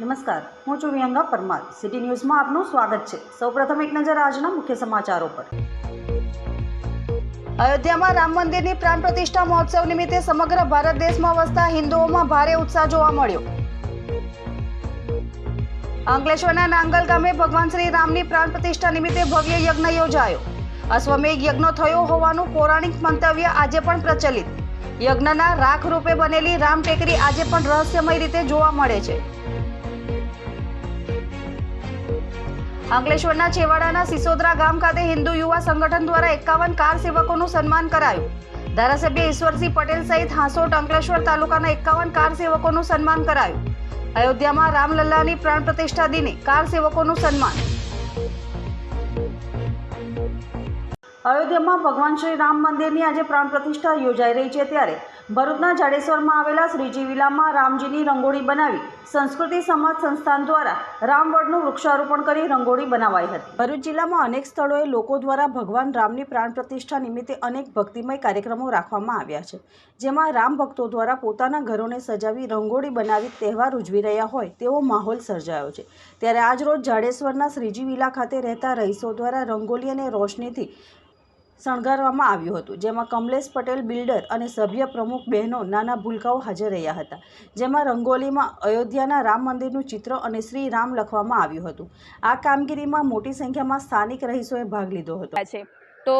નમસ્કાર, હું છું વિહંગા પરમાર. સિટી ન્યૂઝમાં આપનું સ્વાગત છે. સૌપ્રથમ એક નજર આજના મુખ્ય સમાચારો પર. અયોધ્યામાં રામ મંદિરની પ્રાણ પ્રતિષ્ઠા મહોત્સવ નિમિત્તે સમગ્ર ભારત દેશમાં વસતા હિન્દુઓમાં ભારે ઉત્સાહ જોવા મળ્યો. અંકલેશ્વરના નાંગલ ગામે ભગવાન શ્રી રામની પ્રાણ પ્રતિષ્ઠા નિમિત્તે ભવ્ય યજ્ઞ યોજાયો. અશ્વમેઘ યજ્ઞ થયો હોવાનું પૌરાણિક મંતવ્ય આજે પણ પ્રચલિત. યજ્ઞના રાખ રૂપે બનેલી રામ ટેકરી આજે પણ રહસ્યમય રીતે જોવા મળે છે. અંકલેશ્વરના છેવાડાના સિસોદરા ગામ ખાતે હિન્દુ યુવા સંગઠન દ્વારા એકાવન કાર સેવકોનું સન્માન કરાયું. ધારાસભ્ય ઈશ્વરસિંહ પટેલ સહિત હાંસોટ અંકલેશ્વર તાલુકાના એકાવન કાર સેવકોનું સન્માન કરાયું. અયોધ્યામાં રામલલ્લાની પ્રાણ પ્રતિષ્ઠા દિને કાર સેવકોનું સન્માન. અયોધ્યામાં ભગવાન શ્રી રામ મંદિરની આજે પ્રાણ પ્રતિષ્ઠા યોજાઈ રહી છે ત્યારે ભરૂચના જાડેશ્વરમાં આવેલા શ્રીજી વિલામાં રામજીની રંગોળી બનાવી સંસ્કૃતિ સમાજ સંસ્થાન દ્વારા રામવડનું વૃક્ષારોપણ કરી રંગોળી બનાવાઈ હતી. ભરૂચ જિલ્લામાં અનેક સ્થળોએ લોકો દ્વારા ભગવાન રામની પ્રાણ પ્રતિષ્ઠા નિમિત્તે અનેક ભક્તિમય કાર્યક્રમો રાખવામાં આવ્યા છે. જેમાં રામ ભક્તો દ્વારા પોતાના ઘરોને સજાવી રંગોળી બનાવી તહેવાર ઉજવી રહ્યા હોય તેવો માહોલ સર્જાયો છે. ત્યારે આજરોજ જાડેશ્વરના શ્રીજી વિલા ખાતે રહેતા રહીશો દ્વારા રંગોલી અને રોશનીથી શણગારવામાં આવ્યું હતું, જેમાં કમલેશ પટેલ બિલ્ડર અને સભ્ય પ્રમુખ બહેનો નાના ભૂલકાઓ હાજર રહ્યા હતા, જેમાં રંગોલીમાં અયોધ્યાના રામ મંદિરનું ચિત્ર અને શ્રી રામ લખવામાં આવ્યું હતું. આ કામગીરીમાં મોટી સંખ્યામાં સ્થાનિક રહીશોએ ભાગ લીધો હતો. છે. તો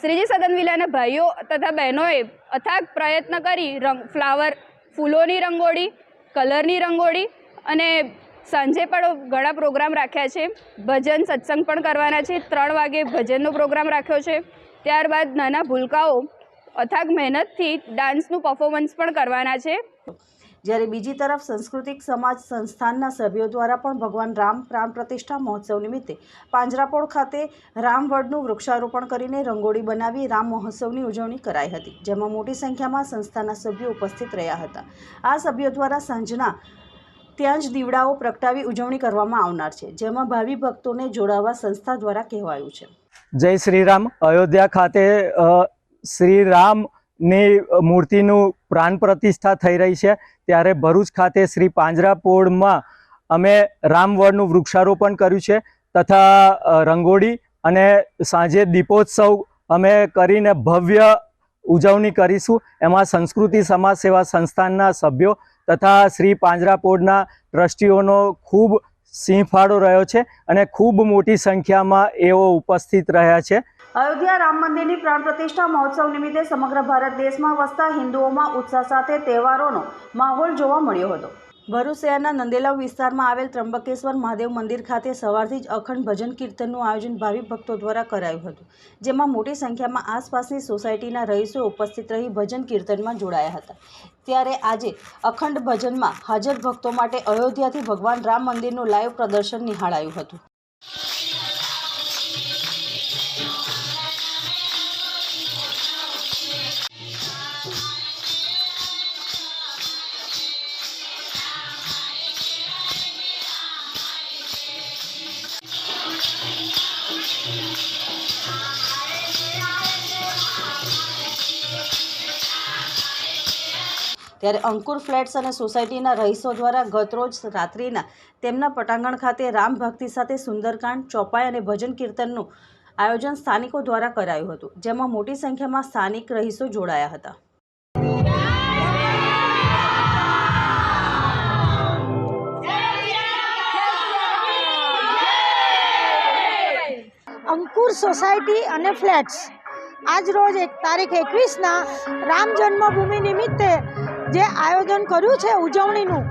શ્રીજી સદનવિલાના ભાઈઓ તથા બહેનોએ અથાગ પ્રયત્ન કરી રંગ, ફ્લાવર, ફૂલોની રંગોળી, કલરની રંગોળી અને સાંજે પણ ઘણા પ્રોગ્રામ રાખ્યા છે. ભજન સત્સંગ પણ કરવાના છે. ત્રણ વાગે ભજનનો પ્રોગ્રામ રાખ્યો છે. ત્યારબાદ નાના ભૂલકાઓ, અથાગ મહેનતથી ડાન્સનું પરફોર્મન્સ પણ કરવાના છે. જ્યારે બીજી તરફ સાંસ્કૃતિક સમાજ સંસ્થાનના સભ્યો દ્વારા પણ ભગવાન રામ પ્રાણ પ્રતિષ્ઠા મહોત્સવ નિમિત્તે પાંજરાપોળ ખાતે રામવડનું વૃક્ષારોપણ કરીને રંગોળી બનાવી રામ મહોત્સવની ઉજવણી કરાઈ હતી, જેમાં મોટી સંખ્યામાં સંસ્થાના સભ્યો ઉપસ્થિત રહ્યા હતા. આ સભ્યો દ્વારા સાંજના ત્યાં જ દીવડાઓ પ્રગટાવી ઉજવણી કરવામાં આવનાર છે, જેમાં ભાવિ ભક્તોને જોડાવા સંસ્થા દ્વારા કહેવાયું છે. જય શ્રી રામ અયોધ્યા ખાતે શ્રી રામની મૂર્તિનું પ્રાણ પ્રતિષ્ઠા થઈ રહી છે. ત્યારે ભરૂચ ખાતે શ્રી પાંજરાપોળમાં અમે રામવળનું વૃક્ષારોપણ કર્યું છે તથા રંગોળી અને સાંજે દીપોત્સવ અમે કરીને ભવ્ય ઉજવણી કરીશું. એમાં સંસ્કૃતિ સમાજ સેવા સંસ્થાનના સભ્યો તથા શ્રી પાંજરાપોળના ટ્રસ્ટીઓનો ખૂબ સિંહ ફાળો રહ્યો છે અને ખૂબ મોટી સંખ્યામાં એઓ ઉપસ્થિત રહ્યા છે. અયોધ્યા રામ મંદિરની પ્રાણ પ્રતિષ્ઠા મહોત્સવ નિમિત્તે સમગ્ર ભારત દેશમાં વસતા હિન્દુઓમાં ઉત્સાહ સાથે તહેવારોનો માહોલ જોવા મળ્યો હતો. ભરૂચ શહેરના નંદેલાવ વિસ્તારમાં આવેલ ત્રંબકેશ્વર મહાદેવ મંદિર ખાતે સવારથી જ અખંડ ભજન કીર્તનનું આયોજન ભાવિ ભક્તો દ્વારા કરાયું હતું, જેમાં મોટી સંખ્યામાં આસપાસની સોસાયટીના રહીશો ઉપસ્થિત રહી ભજન કીર્તનમાં જોડાયા હતા. ત્યારે આજે અખંડ ભજનમાં હાજર ભક્તો માટે અયોધ્યાથી ભગવાન રામ મંદિરનું લાઈવ પ્રદર્શન નિહાળાયું હતું. ત્યારે અંકુર ફ્લેટ્સ અને સોસાયટીના રહીશો દ્વારા ગતરોજ રાત્રિના તેમના પટાંગણ ખાતે રામ ભક્તિ સાથે સુંદરકાંડ, ચોપાઈ અને ભજન કીર્તનનું આયોજન સ્થાનિકો દ્વારા કરાયું હતું, જેમાં મોટી સંખ્યામાં સ્થાનિક રહીશો જોડાયા હતા. અંકુર સોસાયટી અને ફ્લેટ્સ. આજ રોજ એક તારીખ એકવીસના રામ જન્મભૂમિ નિમિત્તે જે આયોજન કર્યું છે ઉજવણીનું,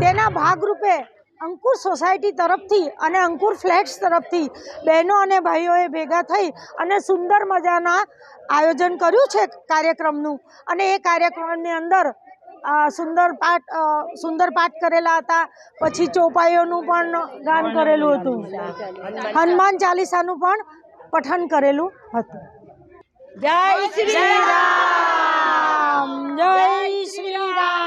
તેના ભાગરૂપે અંકુર સોસાયટી તરફથી અને અંકુર ફ્લેટ્સ તરફથી બહેનો અને ભાઈઓએ ભેગા થઈ અને સુંદર મજાના આયોજન કર્યું છે કાર્યક્રમનું. અને એ કાર્યક્રમની અંદર સુંદર પાઠ સુંદર પાઠ કરેલા હતા. પછી ચોપાઈઓનું પણ ગાન કરેલું હતું. હનુમાન ચાલીસાનું પણ પઠન કરેલું હતું. જય શ્રી રામ! જય શ્રી રામ.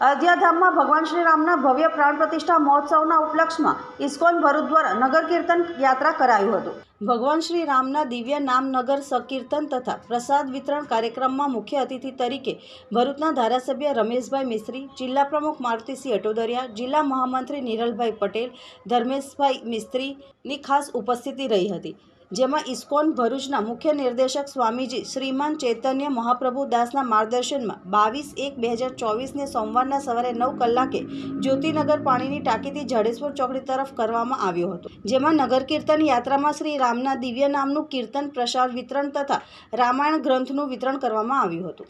અયોધ્યાધામમાં ભગવાન શ્રી રામના ભવ્ય પ્રાણ પ્રતિષ્ઠા મહોત્સવના ઉપલક્ષમાં ઇસ્કોન ભરૂચ દ્વારા નગર કીર્તન યાત્રા કરાયું હતું. ભગવાન શ્રી રામના દિવ્ય નામનગર સકીર્તન સંકીર્તન તથા પ્રસાદ વિતરણ કાર્યક્રમમાં મુખ્ય અતિથિ તરીકે ભરૂચના ધારાસભ્ય રમેશભાઈ મિસ્ત્રી જિલ્લા પ્રમુખ મારુતિસિંહ અટોદરિયા જિલ્લા મહામંત્રી નિરલભાઈ પટેલ ધર્મેશભાઈ મિસ્ત્રીની ખાસ ઉપસ્થિતિ રહી હતી. જેમાં ઇસ્કોન ભરૂચના મુખ્ય નિર્દેશક સ્વામીજી શ્રીમાન ચૈતન્ય મહાપ્રભુ દાસના માર્ગદર્શનમાં બાવીસ એક બે હજાર ચોવીસને સોમવારના સવારે નવ કલાકે જ્યોતિનગર પાણીની ટાંકીથી જડેશ્વર ચોકડી તરફ કરવામાં આવ્યો હતો. જેમાં નગર કીર્તન યાત્રામાં શ્રી રામના દિવ્ય નામનું કીર્તન, પ્રસાદ વિતરણ તથા રામાયણ ગ્રંથનું વિતરણ કરવામાં આવ્યું હતું.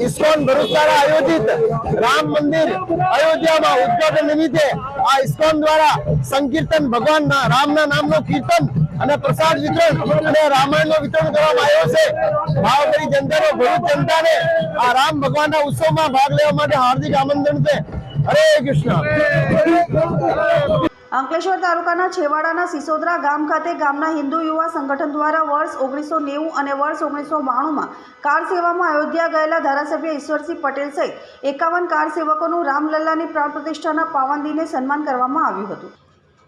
ઇસ્કોન ભરૂચ અને પ્રસાદ વિતરણ અને રામાયણનું વિતરણ કરવામાં આવ્યો છે. ભાવભરી જનતાને, ભરૂચ જનતાને આ રામ ભગવાનના ઉત્સવમાં ભાગ લેવા માટે હાર્દિક આમંત્રણ છે. હરે કૃષ્ણ. અંકલેશ્વર તાલુકાના છેવાડાના સિસોદરા ગામ ખાતે ગામના હિન્દુ યુવા સંગઠન દ્વારા વર્ષ ઓગણીસો નેવું અને વર્ષ ઓગણીસો બાણુંમાં કાર સેવામાં અયોધ્યા ગયેલા ધારાસભ્ય ઈશ્વરસિંહ પટેલ સહિત એકાવન કાર સેવકોનું રામલલ્લાની પ્રાણ પ્રતિષ્ઠાના પાવન સન્માન કરવામાં આવ્યું હતું.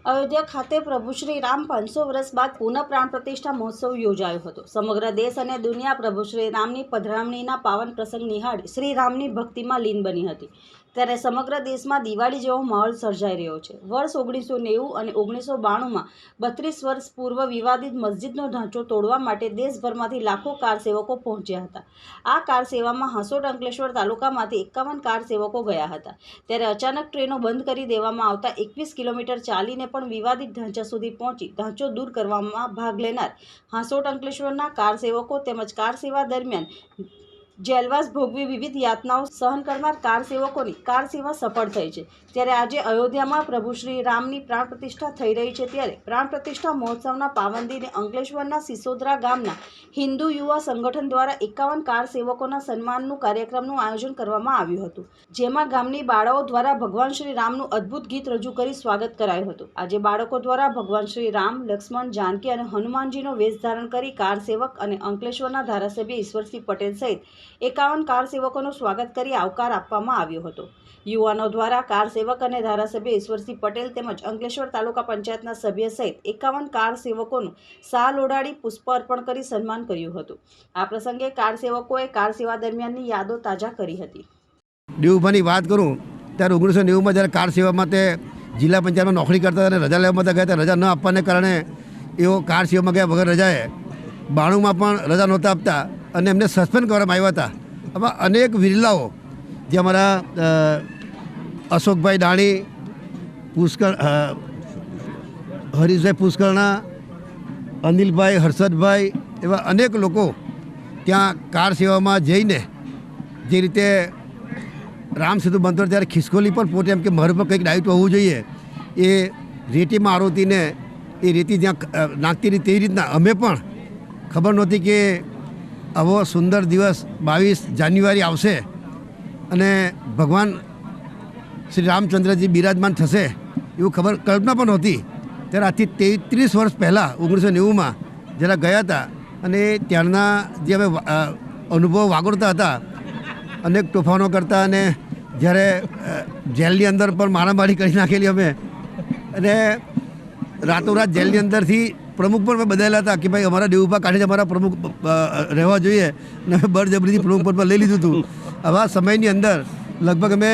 અયોધ્યા ખાતે પ્રભુ શ્રી રામ પાંચસો વર્ષ બાદ પુનઃ પ્રાણ પ્રતિષ્ઠા મહોત્સવ યોજાયો હતો. સમગ્ર દેશ અને દુનિયા પ્રભુ શ્રી રામની પધરામણીના પાવન પ્રસંગ નિહાળી શ્રી રામની ભક્તિમાં લીન બની હતી. ત્યારે સમગ્ર દેશમાં દિવાળી જેવો માહોલ સર્જાઈ રહ્યો છે. વર્ષ ઓગણીસો નેવું અને ઓગણીસો બાણુંમાં બત્રીસ વર્ષ પૂર્વ વિવાદિત મસ્જિદનો ઢાંચો તોડવા માટે દેશભરમાંથી લાખો કાર સેવકો પહોંચ્યા હતા. આ કાર સેવામાં હાંસોટ અંકલેશ્વર તાલુકામાંથી એકાવન કાર સેવકો ગયા હતા. ત્યારે અચાનક ટ્રેનો બંધ કરી દેવામાં આવતા એકવીસ કિલોમીટર ચાલીને પણ વિવાદિત ઢાંચા સુધી પહોંચી ઢાંચો દૂર કરવામાં ભાગ લેનાર હાંસોટ અંકલેશ્વરના કાર સેવકો તેમજ કાર સેવા દરમિયાન જેલવાસ ભોગવી વિવિધ યાતનાઓ સહન કરનાર કાર સેવકોની કાર સેવા સફળ થઈ છે. ત્યારે આજે અયોધ્યામાં પ્રભુ શ્રી રામની પ્રાણ પ્રતિષ્ઠા થઈ રહી છે ત્યારે પ્રાણ પ્રતિષ્ઠા મહોત્સવના પાવન અંકલેશ્વરના સિસોદરા ગામના હિન્દુ યુવા સંગઠન દ્વારા એકાવન કાર સેવકોના સન્માનનું કાર્યક્રમનું આયોજન કરવામાં આવ્યું હતું. જેમાં ગામની બાળાઓ દ્વારા ભગવાન શ્રી રામનું અદ્ભુત ગીત રજૂ કરી સ્વાગત કરાયું હતું. આજે બાળકો દ્વારા ભગવાન શ્રી રામ, લક્ષ્મણ, જાનકી અને હનુમાનજીનો વેશ ધારણ કરી કાર સેવક અને અંકલેશ્વરના ધારાસભ્ય ઈશ્વરસિંહ પટેલ સહિત એકાવન કાર સેવકોનું સ્વાગત કરી આવકાર આપવામાં આવ્યો હતો. યુવાનો દ્વારા કાર સેવક અને ધારાસભ્ય ઈશ્વરસિંહ પટેલ તેમજ અંકલેશ્વર તાલુકા પંચાયતના સભ્ય સહિત એકાવન કાર સેવકોનું સાલ ઓડાડી પુષ્પ અર્પણ કરી સન્માન કર્યું હતું. આ પ્રસંગે કાર સેવકોએ કાર સેવા દરમિયાનની યાદો તાજા કરી હતી. દેવુભાની વાત કરું, ત્યારે ઓગણીસો નેવુંમાં જ્યારે કાર સેવામાં તે જિલ્લા પંચાયતમાં નોકરી કરતા અને રજા લેવા માટે ગયા ત્યારે રજા ન આપવાને કારણે એઓ કાર સેવામાં ગયા વગર રજાએ બાણુંમાં પણ રજા નહોતા આપતા. અને એમને સસ્પેન્ડ કરવામાં આવ્યા હતા. આમાં અનેક વિરલાઓ, જે અમારા અશોકભાઈ દાણી પુષ્કળ હરીશભાઈ પુષ્કળના અનિલભાઈ હર્ષદભાઈ એવા અનેક લોકો ત્યાં કાર સેવામાં જઈને જે રીતે રામ સેતુ બનતો ત્યારે ખિસકોલી પણ પોતે એમ કે મારું પણ કંઈક દાયિત્વ હોવું જોઈએ, એ રેતીમાં આરોતીને એ રેતી જ્યાં નાખતી હતી તે રીતના અમે પણ ખબર નહોતી કે આવો સુંદર દિવસ બાવીસ જાન્યુઆરી આવશે અને ભગવાન શ્રી રામચંદ્રજી બિરાજમાન થશે એવું ખબર કલ્પના પણ નહોતી. ત્યારે આજથી તેત્રીસ વર્ષ પહેલાં, ઓગણીસો નેવુંમાં જરા ગયા હતા અને ત્યારના જે અમે અનુભવ વાગોળતા હતા અનેક તોફાનો કરતા અને જ્યારે જેલની અંદર પણ મારામારી કરી નાખેલી અમે અને રાતોરાત જેલની અંદરથી પ્રમુખ પણ મેં બદલાયેલા હતા કે ભાઈ અમારા દેવુભા કાઢે છે અમારા પ્રમુખ રહેવા જોઈએ. અને અમે બળજબરીથી પ્રમુખ પદમાં લઈ લીધું હતું. આવા સમયની અંદર લગભગ અમે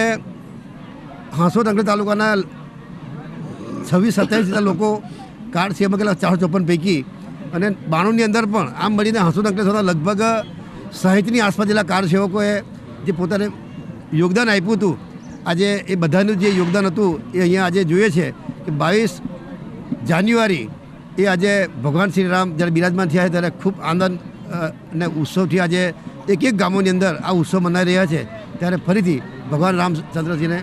હાંસોદ અંકલેજ તાલુકાના છવ્વીસ, સત્યાવીસ જેટલા લોકો કાર્ડ સીએમ એમાં કેટલા ચારસો ચોપન પૈકી. અને બાણુંની અંદર પણ આમ મળીને હાંસોદ અંકલેશ્વરના લગભગ સાહિત્યની આસપાસ જેટલા કાર્ડ સેવકોએ જે પોતાને યોગદાન આપ્યું હતું, આજે એ બધાનું જે યોગદાન હતું, એ અહીંયા આજે જોઈએ છે કે બાવીસ જાન્યુઆરી એ આજે ભગવાન શ્રી રામ જ્યારે બિરાજમાન થયા છે ત્યારે ખૂબ આનંદ અને ઉત્સવથી આજે એક એક ગામોની અંદર આ ઉત્સવ મનાઈ રહ્યા છે. ત્યારે ફરીથી ભગવાન રામચંદ્રજીને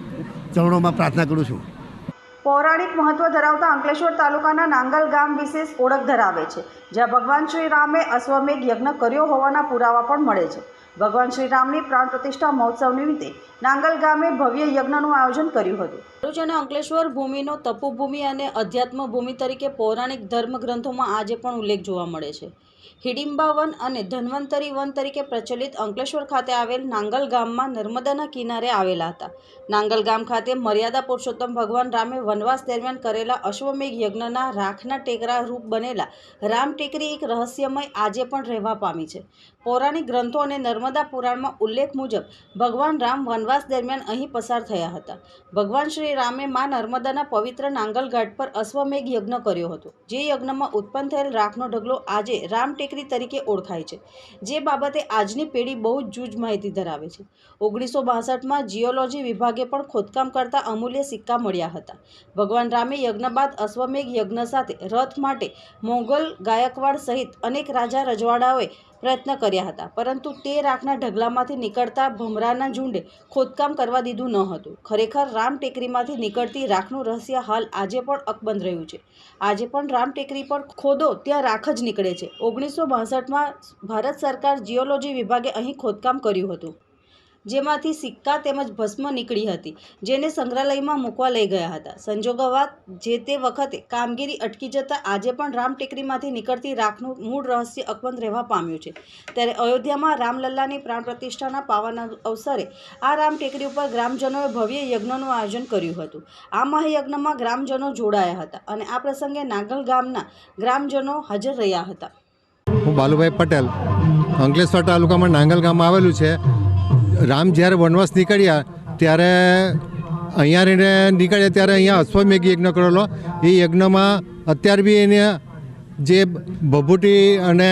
ચરણોમાં પ્રાર્થના કરું છું. પૌરાણિક મહત્વ ધરાવતા અંકલેશ્વર તાલુકાના નાંગલ ગામ વિશેષ ઓળખ ધરાવે છે, જ્યાં ભગવાન શ્રી રામે અશ્વમેઘ યજ્ઞ કર્યો હોવાના પુરાવા પણ મળે છે. ભગવાન શ્રી રામની પ્રાણ પ્રતિષ્ઠા મહોત્સવ નિમિત્તે નાંગલ ગામે ભવ્ય યજ્ઞનું આયોજન કર્યું હતું. ભરૂચ અને અંકલેશ્વર ભૂમિનો તપોભૂમિ અને અધ્યાત્મ ભૂમિ તરીકે પૌરાણિક ધર્મગ્રંથોમાં આજે પણ ઉલ્લેખ જોવા મળે છે. હિડિંબા વન અને ધન્વંતરી વન તરીકે પ્રચલિત અંકલેશ્વર ખાતે આવેલ નાંગલ ગામમાં નર્મદાના કિનારે આવેલા હતા. નાંગલ ગામ ખાતે મર્યાદા પુરુષોત્તમ ભગવાન રામે વનવાસ દરમિયાન કરેલા અશ્વમેઘ યજ્ઞના રાખના ટેકરા રૂપ બનેલા રામ ટેકરી એક રહસ્યમય આજે પણ રહેવા પામી છે. પૌરાણિક ગ્રંથો અને નર્મદા પુરાણમાં ઉલ્લેખ મુજબ ભગવાન રામ વનવાસ દરમિયાન અહીં પસાર થયા હતા. ભગવાન શ્રી રામે મા નર્મદાના પવિત્ર નાંગલઘાટ પર અશ્વમેઘ યજ્ઞ કર્યો હતો, જે યજ્ઞમાં ઉત્પન્ન થયેલ રાખનો ઢગલો આજે રામ ટેકરી તરીકે ઓળખાય છે, જે બાબતે આજની પેઢી બહુ જૂજ માહિતી ધરાવે છે. ઓગણીસો બાસઠમાં જીઓલોજી વિભાગે પણ ખોદકામ કરતા અમૂલ્ય સિક્કા મળ્યા હતા. ભગવાન રામે યજ્ઞ બાદ અશ્વમેઘ યજ્ઞ સાથે રથ માટે મોગલ ગાયકવાડ સહિત અનેક રાજા રજવાડાઓએ પ્રયત્ન કર્યા હતા. પરંતુ તે રાખના ઢગલામાંથી નીકળતા ભમરાના ઝુંડે ખોદકામ કરવા દીધું ન હતું. ખરેખર રામ ટેકરીમાંથી નીકળતી રાખનું રહસ્ય હાલ આજે પણ અકબંધ રહ્યું છે. આજે પણ રામ ટેકરી પર ખોદો ત્યાં રાખ જ નીકળે છે. ઓગણીસો બાસઠમાં ભારત સરકાર જીઓલોજી વિભાગે અહીં ખોદકામ કર્યું હતું. જેમાંથી સિક્કા તેમજ ભસ્મ નીકળી હતી, જેને સંગ્રહાલયમાં મૂકવા લઈ ગયા હતા. સંજોગોવાત જે તે વખતે કામગીરી અટકી જતાં આજે પણ રામ ટેકરીમાંથી નીકળતી રાખનું મૂળ રહસ્ય અકબંધ રહેવા પામ્યું છે. ત્યારે અયોધ્યામાં રામલલ્લાની પ્રાણ પ્રતિષ્ઠાના પાવન અવસરે આ રામ ટેકરી ઉપર ગ્રામજનોએ ભવ્ય યજ્ઞનું આયોજન કર્યું હતું. આ મહાયજ્ઞમાં ગ્રામજનો જોડાયા હતા અને આ પ્રસંગે નાગલ ગામના ગ્રામજનો હાજર રહ્યા હતા. હું બાલુભાઈ પટેલ, અંકલેશ્વર તાલુકામાં નાંગલ ગામમાં આવેલું છે. રામ જ્યારે વનવાસ નીકળ્યા, ત્યારે અહીંયા રહીને નીકળ્યા ત્યારે અહીંયા અશ્વમેઘ યજ્ઞ કરેલો. એ યજ્ઞમાં અત્યાર બી એને જે ભભૂટી અને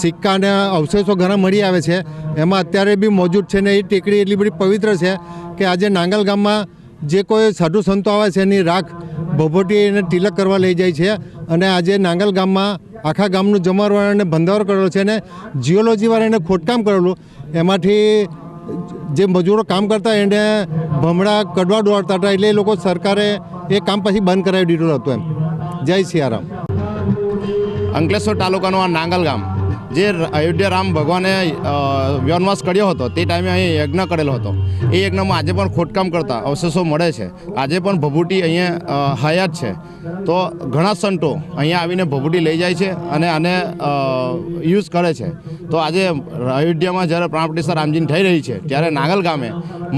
સિક્કા અને અવશેષો ઘણા મળી આવે છે, એમાં અત્યારે બી મોજૂદ છે ને એ ટેકડી એટલી બધી પવિત્ર છે કે આજે નાંગલ ગામમાં જે કોઈ સાધુ સંતો આવે છે એની રાખ ભભૂટી એને તિલક કરવા લઈ જાય છે અને આજે નાંગલ ગામમાં આખા ગામનું જમાવણ અને બંધાવર કરેલો છે અને જીઓલોજીવાળા એને ખોદકામ કરેલું. એમાંથી જે મજૂરો કામ કરતા એને ભમડા કડવા દોડતા હતા એટલે એ લોકો સરકારે એ કામ પછી બંધ કરાવી દીધું હતું એમ. જય સિયારામ. અંકલેશ્વર તાલુકાનું આ નાંગલ ગામ. જે અયોધ્યા રામ ભગવાને વનવાસ કર્યો હતો, તે ટાઈમે અહીં યજ્ઞ કરેલો હતો. એ યજ્ઞમાં આજે પણ ખોટકામ કરતા અવશેષો મળે છે. આજે પણ ભભૂટી અહીંયા હયાત છે. તો ઘણા સંતો અહીંયા આવીને ભભૂટી લઈ જાય છે અને આને યુઝ કરે છે. તો આજે અયોધ્યામાં જ્યારે પ્રાણપ્રતિષ્ઠા રામજીની થઈ રહી છે, ત્યારે નાગલ ગામે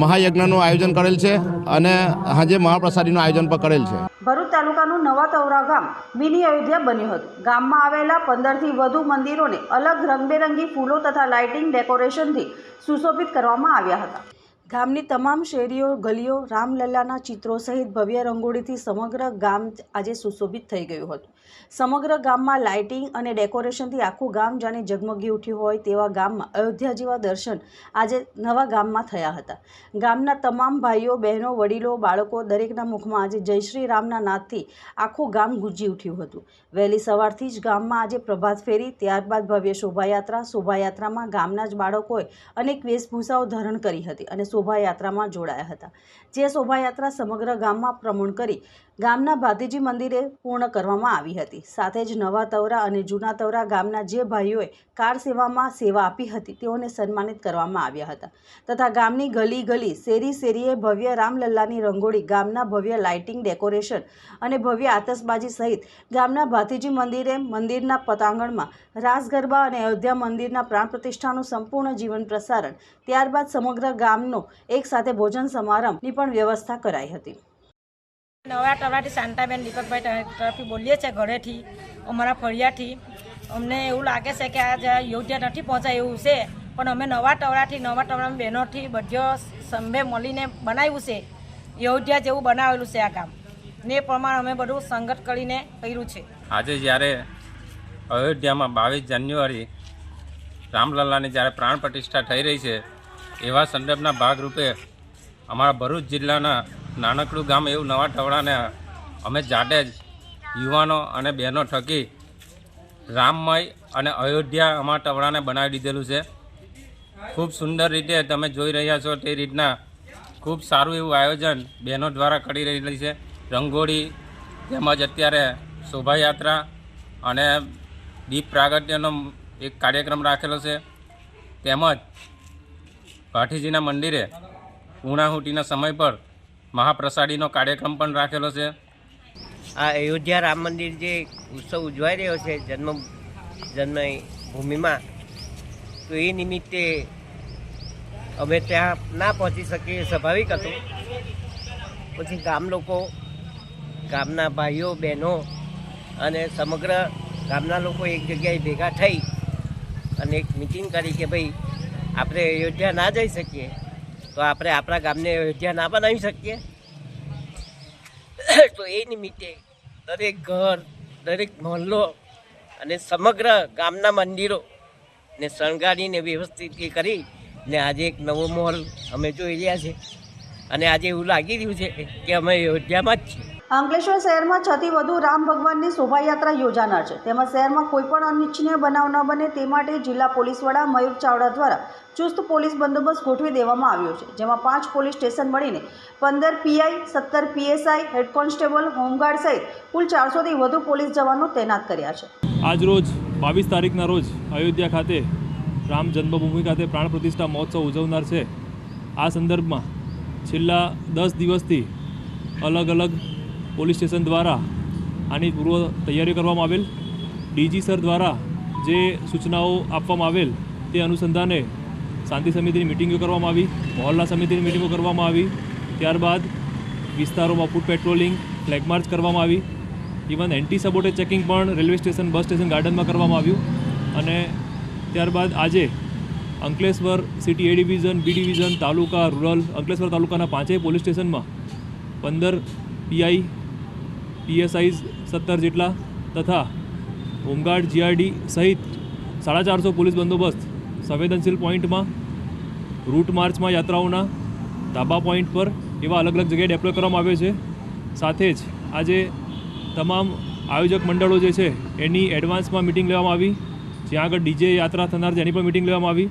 મહાયજ્ઞનું આયોજન કરેલ છે અને આજે મહાપ્રસાદીનું આયોજન પણ કરેલ છે. ભરૂચ તાલુકાનું નવા તવરા ગામ મિની અયોધ્યા બન્યું હતું. ગામમાં આવેલા પંદરથી વધુ મંદિરોને અલગ રંગબેરંગી ફૂલો તથા લાઇટિંગ ડેકોરેશનથી સુશોભિત કરવામાં આવ્યા હતા. ગામની તમામ શેરીઓ, ગલીઓ, રામલલ્લાના ચિત્રો સહિત ભવ્ય રંગોળીથી સમગ્ર ગામ આજે સુશોભિત થઈ ગયું હતું. સમગ્ર ગામમાં લાઇટિંગ અને ડેકોરેશનથી આખું ગામ જાણે ઝગમગી ઉઠ્યું હોય તેવા ગામમાં અયોધ્યા જેવા દર્શન આજે નવા ગામમાં થયા હતા. ગામના તમામ ભાઈઓ, બહેનો, વડીલો, બાળકો દરેકના મુખમાં આજે જય શ્રી રામના નાદથી આખું ગામ ગુંજી ઉઠ્યું હતું. વહેલી સવારથી જ ગામમાં આજે પ્રભાત ફેરી, ત્યારબાદ ભવ્ય શોભાયાત્રા, શોભાયાત્રામાં ગામના જ બાળકોએ અનેક વેશભૂષાઓ ધારણ કરી હતી અને શોભાયાત્રામાં જોડાયા હતા. જે શોભાયાત્રા સમગ્ર ગામમાં ભ્રમણ કરી ગામના ભાતીજી મંદિરે પૂર્ણ કરવામાં આવી હતી. સાથે જ નવા તવરા અને જૂના તવરા ગામના જે ભાઈઓએ કાર સેવામાં સેવા આપી હતી, તેઓને સન્માનિત કરવામાં આવ્યા હતા. તથા ગામની ગલી ગલી શેરી શેરીએ ભવ્ય રામલલ્લાની રંગોળી, ગામના ભવ્ય લાઇટિંગ ડેકોરેશન અને ભવ્ય આતશબાજી સહિત ગામના ભાતીજી મંદિરે મંદિરના પતાંગણમાં રાસ ગરબા અને અયોધ્યા મંદિરના પ્રાણ પ્રતિષ્ઠાનું સંપૂર્ણ જીવન પ્રસારણ, ત્યારબાદ સમગ્ર ગામનો એક સાથે ભોજન સમારંભની પણ વ્યવસ્થા કરાઈ હતી. નવા ટવરાથી શાંતાબેન દીપકભાઈ તર- તરફથી બોલીએ છીએ ઘરેથી અમારા ફળિયાથી. અમને એવું લાગે છે કે આ યોગ્ય નથી પહોંચાય એવું છે પણ અમે નવા ટવરાથી નવા ટવરાની બહેનોથી બધો સંભે મળીને બનાવ્યું છે. યોગ્ય જેવું બનાવેલું છે આ કામ ને એ પ્રમાણે અમે બધું સંગત કરીને કર્યું છે. આજે જ્યારે અયોધ્યામાં બાવીસ જાન્યુઆરી રામલલ્લાની જ્યારે પ્રાણ પ્રતિષ્ઠા થઈ રહી છે એવા સંદર્ભના ભાગરૂપે અમારા ભરૂચ જિલ્લાના નાનકડું ગામ એવું નવા ટવડાને અમે જાતે જ યુવાનો અને બહેનો થકી રામમય અને અયોધ્યા અમારા ટવડાને બનાવી દીધેલું છે. ખૂબ સુંદર રીતે તમે જોઈ રહ્યા છો તે રીતના ખૂબ સારું એવું આયોજન બહેનો દ્વારા કરી રહેલી છે. રંગોળી તેમજ અત્યારે શોભાયાત્રા અને દીપ પ્રાગટ્યનો એક કાર્યક્રમ રાખેલો છે. તેમજ ભાઠીજીના મંદિરે ઉણાહુટીના સમય પર મહાપ્રસાદીનો કાર્યક્રમ પણ રાખેલો છે. આ અયોધ્યા રામ મંદિર જે ઉત્સવ ઉજવાઈ રહ્યો છે જન્મ જન્મભૂમિમાં, તો એ નિમિત્તે અમે ત્યાં ના પહોંચી શકીએ સ્વાભાવિક હતું. પછી ગામ લોકો, ગામના ભાઈઓ, બહેનો અને સમગ્ર ગામના લોકો એક જગ્યાએ ભેગા થઈ અને એક મિટિંગ કરી કે ભાઈ આપણે અયોધ્યા ના જઈ શકીએ, તો આપણે આપણા ગામને અયોધ્યા ના બનાવી શકીએ? તો એ નિમિત્તે દરેક ઘર, દરેક મહોલ્લો અને સમગ્ર ગામના મંદિરો ને શણગારીને વ્યવસ્થિત કરી ને આજે એક નવો મહોલ અમે જોઈ રહ્યા છે અને આજે એવું લાગી રહ્યું છે કે અમે અયોધ્યામાં જ છીએ. અંકલેશ્વર શહેરમાં છથી વધુ રામ ભગવાનની શોભાયાત્રા યોજાનાર છે. તેમાં શહેરમાં કોઈપણ અનિચ્છનીય બનાવ ન બને તે માટે જિલ્લા પોલીસ વડા મયુર ચાવડા દ્વારા ચુસ્ત પોલીસ બંદોબસ્ત ગોઠવી દેવામાં આવ્યો છે, જેમાં પાંચ પોલીસ સ્ટેશન મળીને પંદર પીઆઈ, સત્તર પીએસઆઈ, હેડ કોન્સ્ટેબલ, હોમગાર્ડ સહિત કુલ ચારસોથી વધુ પોલીસ જવાનો તૈનાત કર્યા છે. આજ રોજ બાવીસ તારીખના રોજ અયોધ્યા ખાતે રામ જન્મભૂમિ ખાતે પ્રાણ પ્રતિષ્ઠા મહોત્સવ ઉજવનાર છે. આ સંદર્ભમાં છેલ્લા દસ દિવસથી અલગ અલગ પોલીસ સ્ટેશન દ્વારા આની પૂર્વ તૈયારી કરવામાં આવેલ. ડીજી સર દ્વારા જે સૂચનાઓ આપવામાં આવેલ તે અનુસંધાને શાંતિ સમિતિની મિટિંગો કરવામાં આવી, મહોલ્લા સમિતિની મિટિંગો કરવામાં આવી. ત્યારબાદ વિસ્તારોમાં ફૂડ પેટ્રોલિંગ, ફ્લેગ માર્ચ કરવામાં આવી. ઇવન એન્ટી સબોટે ચેકિંગ પણ રેલવે સ્ટેશન, બસ સ્ટેશન ગાર્ડનમાં કરવામાં આવ્યું. અને ત્યારબાદ આજે Ankleshwar city A division, B division, taluka, rural Ankleshwar તાલુકાના પાંચેય પોલીસ સ્ટેશનમાં પંદર પીઆઈ પીએસઆઈ સત્તર જેટલા તથા હોમગાર્ડ જીઆરડી સહિત સાડા ચારસો પોલીસ બંદોબસ્ત સંવેદનશીલ પોઈન્ટમાં રૂટ માર્ચમાં યાત્રાઓના ધાબા પોઈન્ટ પર એવા અલગ અલગ જગ્યાએ ડેપ્લોય કરવામાં આવે છે. સાથે જ આજે તમામ આયોજક મંડળો જે છે, એની એડવાન્સમાં મિટિંગ લેવામાં આવી. જ્યાં આગળ ડીજે યાત્રા થનાર જેની પણ મિટિંગ લેવામાં આવી.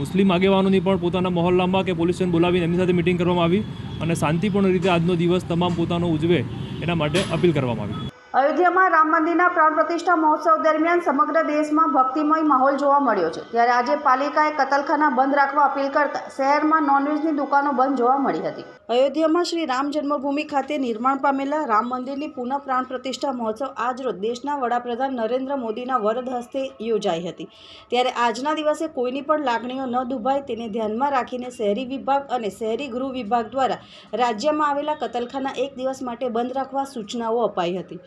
મુસ્લિમ આગેવાનોની પણ પોતાના મહોલ્લામાં કે પોલીસ સ્ટેશન બોલાવીને એમની સાથે મિટિંગ કરવામાં આવી. અને શાંતિપૂર્ણ રીતે આજનો દિવસ તમામ પોતાનો ઉજવે એના માટે અપીલ કરવામાં આવી. અયોધ્યામાં રામ મંદિરના પ્રાણ પ્રતિષ્ઠા મહોત્સવ દરમિયાન સમગ્ર દેશમાં ભક્તિમય માહોલ જોવા મળ્યો છે. ત્યારે આજે પાલિકાએ કતલખાના બંધ રાખવા અપીલ કરતા શહેરમાં નોનવેજની દુકાનો બંધ જોવા મળી હતી. અયોધ્યામાં શ્રી રામ જન્મભૂમિ ખાતે નિર્માણ પામેલા રામ મંદિરની પુનઃ પ્રાણ પ્રતિષ્ઠા મહોત્સવ આજરોજ દેશના વડાપ્રધાન નરેન્દ્ર મોદીના વરદ હસ્તે યોજાઈ હતી. ત્યારે આજના દિવસે કોઈની પણ લાગણીઓ ન દુભાય તેને ધ્યાનમાં રાખીને શહેરી વિભાગ અને શહેરી ગૃહ વિભાગ દ્વારા રાજ્યમાં આવેલા કતલખાના એક દિવસ માટે બંધ રાખવા સૂચનાઓ અપાઈ હતી.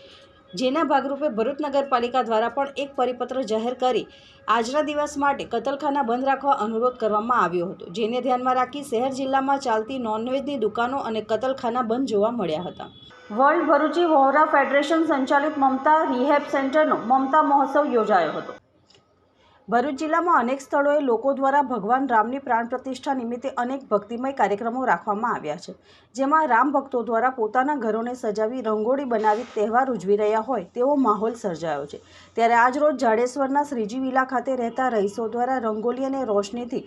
જેના ભાગરૂપે ભરૂચ નગરપાલિકા દ્વારા પણ એક પરિપત્ર જાહેર કરી આજના દિવસ માટે કતલખાના બંધ રાખવા અનુરોધ કરવામાં આવ્યો હતો. જેને ધ્યાનમાં રાખી શહેર જિલ્લામાં ચાલતી નોનવેજની દુકાનો અને કતલખાના બંધ જોવા મળ્યા હતા. વર્લ્ડ ભરૂચી વહોરા ફેડરેશન સંચાલિત મમતા રિહેબ સેન્ટરનો મમતા મહોત્સવ યોજાયો હતો. ભરૂચ જિલ્લામાં અનેક સ્થળોએ લોકો દ્વારા ભગવાન રામની પ્રાણ પ્રતિષ્ઠા નિમિત્તે અનેક ભક્તિમય કાર્યક્રમો રાખવામાં આવ્યા છે. જેમાં રામ ભક્તો દ્વારા પોતાના ઘરોને સજાવી રંગોળી બનાવી તહેવાર ઉજવી રહ્યા હોય તેવો માહોલ સર્જાયો છે. ત્યારે આજરોજ જાડેશ્વરના શ્રીજી વિલા ખાતે રહેતા રહીશો દ્વારા રંગોલી અને રોશનીથી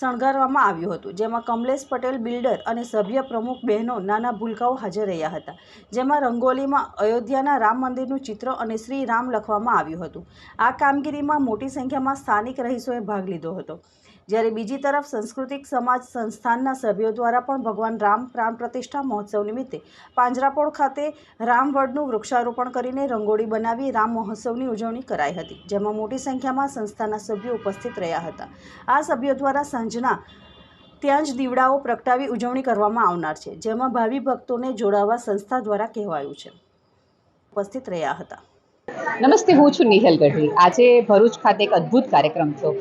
શણગારવામાં આવ્યું હતું, જેમાં કમલેશ પટેલ બિલ્ડર અને સભ્ય પ્રમુખ બહેનો નાના ભૂલકાઓ હાજર રહ્યા હતા. જેમાં રંગોલીમાં અયોધ્યાના રામ મંદિરનું ચિત્ર અને શ્રી રામ લખવામાં આવ્યું હતું. આ કામગીરીમાં મોટી સંખ્યામાં સ્થાનિક રહીશોએ ભાગ લીધો હતો. જ્યારે બીજી તરફ સાંસ્કૃતિક સમાજ સંસ્થાનના સભ્યો દ્વારા પણ ભગવાન રામ પ્રાણ પ્રતિષ્ઠા મહોત્સવ નિમિત્તે પાંજરાપોળ ખાતે રામવડનું વૃક્ષારોપણ કરીને રંગોળી બનાવી રામ મહોત્સવની ઉજવણી કરાઈ હતી, જેમાં મોટી સંખ્યામાં સંસ્થાના સભ્યો ઉપસ્થિત રહ્યા હતા. આ સભ્યો દ્વારા સાંજના ત્યાં જ દીવડાઓ પ્રગટાવી ઉજવણી કરવામાં આવનાર છે, જેમાં ભાવિ ભક્તોને જોડાવા સંસ્થા દ્વારા કહેવાયું છે. ઉપસ્થિત રહ્યા હતા. નમસ્તે, હું છું નિહલ ગઢવી. આજે ભરૂચ ખાતે એક અદ્ભુત કાર્યક્રમ થયો.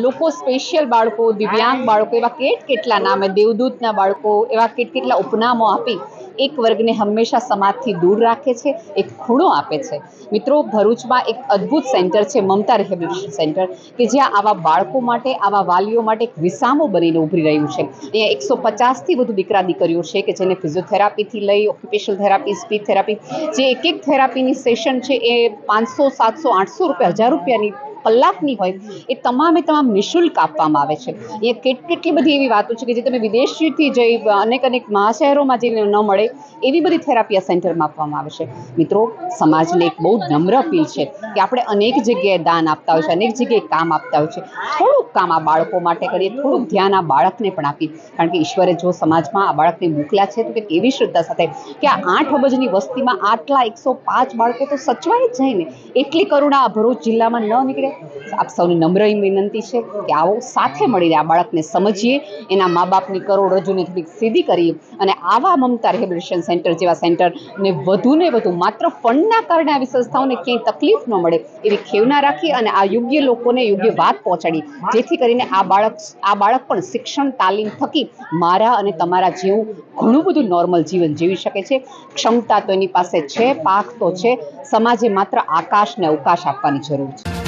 લોકો સ્પેશિયલ બાળકો, દિવ્યાંગ બાળકો, એવા કેટ કેટલા નામે દેવદૂતના બાળકો, એવા કેટ કેટલા ઉપનામો આપી એક વર્ગને હંમેશા સમાજથી દૂર રાખે છે, એક ખૂણો આપે છે. મિત્રો, ભરૂચમાં એક અદ્ભુત સેન્ટર છે, મમતા રિહેબિલિટેશન સેન્ટર, કે જ્યાં આવા બાળકો માટે, આવા વાલીઓ માટે એક વિસામો બનીને ઉભરી રહ્યું છે. અહીંયા એકસો પચાસથી વધુ દીકરા દીકરીઓ છે કે જેને ફિઝિયોથેરાપીથી લઈ, ઓક્યુપેશનલ થેરાપી સ્પીચ થેરાપી, જે એક એક થેરાપીની સેશન છે એ પાંચસો, સાતસો, આઠસો રૂપિયા, હજાર રૂપિયાની કલાકની હોય, એ તમામે તમામ નિઃશુલ્ક આપવામાં આવે છે. એ કેટ કેટલી બધી એવી વાતો છે કે જે તમે વિદેશથી જઈ અનેક અનેક મહાશહેરોમાં જઈને ન મળે, એવી બધી થેરાપી આ સેન્ટરમાં આપવામાં આવે છે. મિત્રો, સમાજને એક બહુ નમ્ર અપીલ છે કે આપણે અનેક જગ્યાએ દાન આપતા હોય છે, અનેક જગ્યાએ કામ આપતા હોય છે. થોડુંક કામ આ બાળકો માટે કરીએ, થોડુંક ધ્યાન આ બાળકને પણ આપીએ. કારણ કે ઈશ્વરે જો સમાજમાં આ બાળકને મોકલ્યા છે, તો કે એવી શ્રદ્ધા સાથે કે આ આઠ અબજની વસ્તીમાં આટલા એકસો પાંચ બાળકો તો સચવાઈ જ જાય ને. એટલી કરુણા ભરૂચ જિલ્લામાં ન નીકળે આપ સૌની નમ્ર વિનંતી છે કે આવો સાથે મળીને આ બાળકને સમજીએ, એના મા બાપની કરોડરજ્જુને થોડીક સીધી કરીએ અને આવા મમતા રિહેબિલિટેશન સેન્ટર જેવા સેન્ટરને વધુ ને વધુ માત્ર ફંડના કારણે આવી સંસ્થાઓને ક્યાંય તકલીફ ન મળે એવી ખેવના રાખી અને આ યોગ્ય લોકોને યોગ્ય વાત પહોંચાડી. જેથી કરીને આ બાળક આ બાળક પણ શિક્ષણ, તાલીમ થકી મારા અને તમારા જેવું ઘણું બધું નોર્મલ જીવન જીવી શકે છે. ક્ષમતા તો એની પાસે છે, પાક તો છે. સમાજે માત્ર આકાશ ને અવકાશ આપવાની જરૂર છે.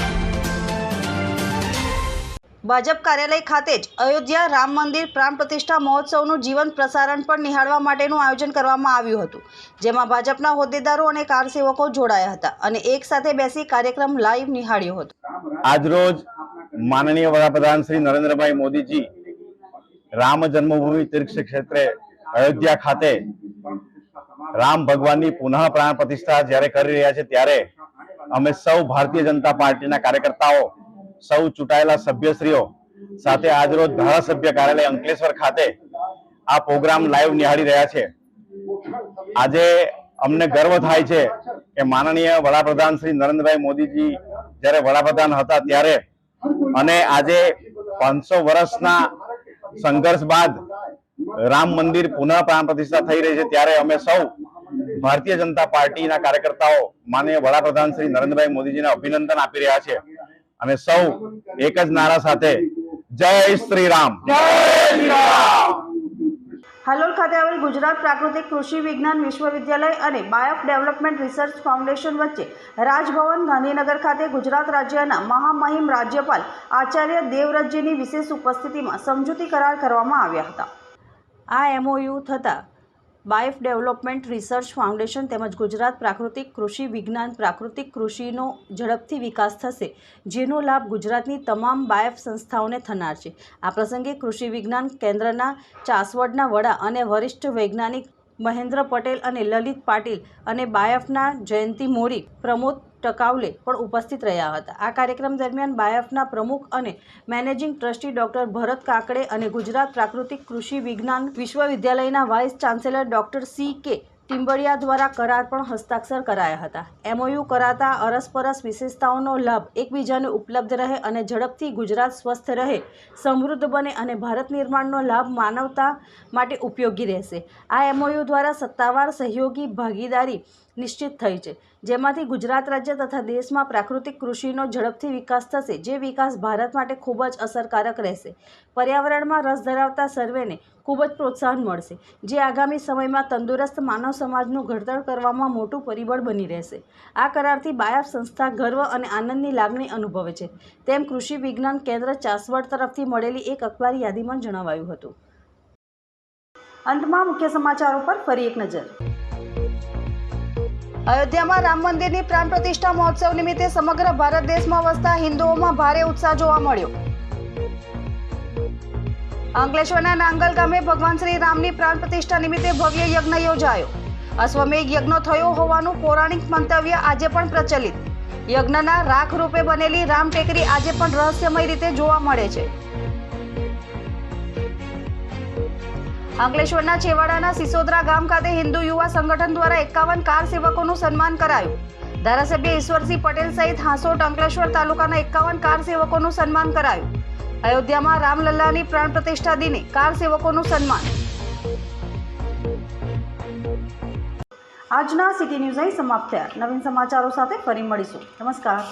ભાજપ કાર્યાલય ખાતે જ અયોધ્યા રામ મંદિર પ્રાણ પ્રતિષ્ઠા મહોત્સવનું જીવંત પ્રસારણ પણ નિહાળવા માટેનું આયોજન કરવામાં આવ્યું હતું, જેમાં ભાજપના હોદ્દેદારો અને કારસેવકો જોડાયા હતા અને એક સાથે બેસી કાર્યક્રમ લાઈવ નિહાળ્યો હતો. આજરોજ માનનીય વડાપ્રધાન શ્રી નરેન્દ્રભાઈ મોદીજી રામ જન્મભૂમિ તીર્થ ક્ષેત્રે અયોધ્યા ખાતે રામ ભગવાનની પુનઃ પ્રાણ પ્રતિષ્ઠા જ્યારે કરી રહ્યા છે, ત્યારે અમે સૌ ભારતીય જનતા પાર્ટીના કાર્યકર્તાઓ સૌ ચૂંટાયેલા સભ્યશ્રીઓ સાથે આજરોજ ધારાસભ્ય કાર્યાલય અંકલેશ્વર ખાતે આ પ્રોગ્રામ લાઈવ નિહાળી રહ્યા છે. આજે અમને ગર્વ થાય છે કે માનનીય વડાપ્રધાન શ્રી નરેન્દ્રભાઈ મોદીજી જ્યારે વડાપ્રધાન હતા ત્યારે અને આજે પાંચસો વર્ષના સંઘર્ષ બાદ રામ મંદિર પુનઃ પ્રાણ પ્રતિષ્ઠા થઈ રહી છે ત્યારે અમે સૌ ભારતીય જનતા પાર્ટીના કાર્યકર્તાઓ માનનીય વડાપ્રધાન શ્રી નરેન્દ્રભાઈ મોદીજીને અભિનંદન આપી રહ્યા છે અને સૌ એક જ નારા સાથે જય શ્રી રામ હાલોલ ખાતે આવેલ ગુજરાત પ્રાકૃતિક કૃષિ વિજ્ઞાન વિશ્વવિદ્યાલય અને બાયોફ ડેવલપમેન્ટ રિસર્ચ ફાઉન્ડેશન વચ્ચે રાજભવન ગાંધીનગર ખાતે ગુજરાત રાજ્યના મહામહિમ રાજ્યપાલ આચાર્ય દેવવ્રતજીની વિશેષ ઉપસ્થિતિમાં સમજૂતી કરાર કરવામાં આવ્યા હતા. આ એમઓયુ થતાં બાયોફ ડેવલપમેન્ટ રિસર્ચ ફાઉન્ડેશન તેમજ ગુજરાત પ્રાકૃતિક કૃષિ વિજ્ઞાન પ્રાકૃતિક કૃષિનો ઝડપથી વિકાસ થશે, જેનો લાભ ગુજરાતની તમામ બાયફ સંસ્થાઓને થનાર છે. આ પ્રસંગે કૃષિ વિજ્ઞાન કેન્દ્રના ચાસવડના વડા અને વરિષ્ઠ વૈજ્ઞાનિક મહેન્દ્ર પટેલ અને લલિત પાટીલ અને બાયફના જયંતિ મોરી, પ્રમોદ ટકાવલે પણ ઉપસ્થિત રહ્યા હતા. આ કાર્યક્રમ દરમિયાન બાયફના પ્રમુખ અને managing trustee doctor Bharat Kakade અને ગુજરાત પ્રાકૃતિક કૃષિ વિજ્ઞાન વિશ્વવિદ્યાલયના vice chancellor doctor C K Timbadia દ્વારા કરાર પણ હસ્તાક્ષર કરાયા હતા. એમઓયુ કરાતા અરસપરસ વિશેષતાઓનો લાભ એકબીજાને ઉપલબ્ધ રહે અને ઝડપથી ગુજરાત સ્વસ્થ રહે, સમૃદ્ધ બને અને ભારત નિર્માણનો લાભ માનવતા માટે ઉપયોગી રહેશે. આ એમઓયુ દ્વારા સત્તાવાર સહયોગી ભાગીદારી નિશ્ચિત થઈ છે. જેમાંથી ગુજરાત રાજ્ય તથા દેશમાં પ્રાકૃતિક કૃષિનો ઝડપથી વિકાસ થશે, જે વિકાસ ભારત માટે ખૂબ જ અસરકારક રહેશે. પર્યાવરણમાં રસ ધરાવતા સર્વેને ખૂબ જ પ્રોત્સાહન મળશે, જે આગામી સમયમાં તંદુરસ્ત માનવ સમાજનું ઘડતર કરવામાં મોટું પરિબળ બની રહેશે. આ કરારથી બાયફ સંસ્થા ગર્વ અને આનંદની લાગણી અનુભવે છે. તેમ કૃષિ વિજ્ઞાન કેન્દ્ર ચાસવડ તરફથી મળેલી એક અખબારી યાદીમાં જણાવાયું હતું. અંતમાં મુખ્ય સમાચારો પર ફરી એક નજર. અયોધ્યામાં રામ મંદિરની પ્રાણ પ્રતિષ્ઠા મહોત્સવ નિમિત્તે સમગ્ર ભારત દેશમાં વસતા હિન્દુઓમાં ભારે ઉત્સાહ જોવા મળ્યો. અંકલેશ્વરના નાંગલ ગામે ભગવાન શ્રી રામની પ્રાણ પ્રતિષ્ઠા નિમિત્તે ભવ્ય યજ્ઞ યોજાયો. અશ્વમેઘ યજ્ઞ થયો હોવાનું પૌરાણિક મંતવ્ય આજે પણ પ્રચલિત. યજ્ઞના રાખ રૂપે બનેલી રામ ટેકરી આજે પણ રહસ્યમય રીતે જોવા મળે છે. અંકલેશ્વરના છેવાડાના સિસોદરા ગામ ખાતે હિન્દુ યુવા સંગઠન દ્વારા એકાવન કાર સેવકોનું સન્માન કરાયું. ધારાસભ્ય ઈશ્વરસિંહ પટેલ સહિત હાંસોટ અંકલેશ્વર તાલુકાના એકાવન કાર સેવકોનું સન્માન કરાયું. અયોધ્યામાં રામલલ્લાની પ્રાણ પ્રતિષ્ઠા દિને કાર સેવકોનું સન્માન. આજના સિટી ન્યૂઝ અહીં સમાપ્ત થયા. નવીન સમાચારો સાથે ફરી મળીશું. નમસ્કાર.